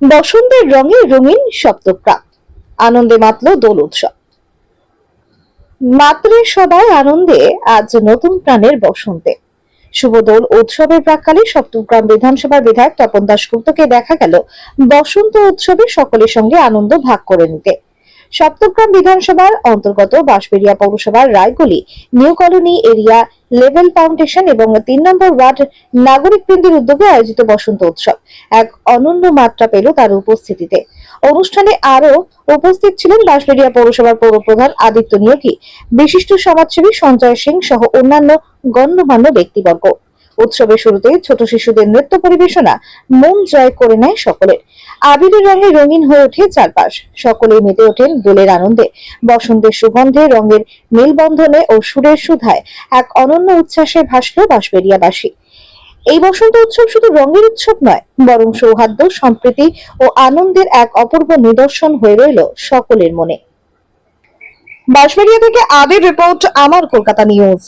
বসন্তের রঙে রঙিন সপ্তপ্রাক। আনন্দে মাতল দোল উৎসব। মাত্রে সবাই আনন্দে আজ নতুন প্রাণের বসন্তে। শুভ দোল উৎসবের প্রাককালে সপ্তগ্রাম বিধানসভার বিধায়ক তপন দাশগুপ্তকে দেখা গেল বসন্ত উৎসবে সকলের সঙ্গে আনন্দ ভাগ করে নিতে। সপ্তগ্রাম বিধানসভার অন্তর্গত বাঁশবেড়িয়া পৌরসভার রায়গুলি, new colony area level foundation এবং তিন নম্বর ওয়ার্ড নাগরিক বৃন্দের উদ্যোগে আয়োজিত বসন্ত উৎসব। এক অনন্য মাত্রা পেল তার উপস্থিতিতে। অনুষ্ঠানে আরও উপস্থিত ছিলেন বাঁশবেড়িয়া পৌরসভার পৌরপ্রধান আদিত্য নিয়োগী। বিশিষ্ট সমাজসেবী সঞ্জয় সিং সহ অন্যান্য গণ্যমান্য ব্যক্তিবর্গ। উৎসবের শুরুতে ছোট শিশুদের নৃত্য পরিবেশনা মন জয় করে নেয় সকলের। আবিরের রঙে রঙিন হয়ে ওঠে চারপাশ। সকলে মেতে ওঠেন দোলের আনন্দে। বসন্তের সুগন্ধে রঙের মেলবন্ধনে ও সুরের সুধায় এক অনন্য উচ্ছ্বাসে ভাসল বাঁশবেড়িয়াবাসী। এই বসন্ত উৎসব শুধু রঙের উৎসব নয়, বরং সৌহার্দ্য, সম্প্রীতি ও আনন্দের এক অপূর্ব নিদর্শন হয়ে রইল সকলের মনে। বাঁশবেড়িয়া থেকে আবির রিপোর্ট, আমার কলকাতা নিউজ।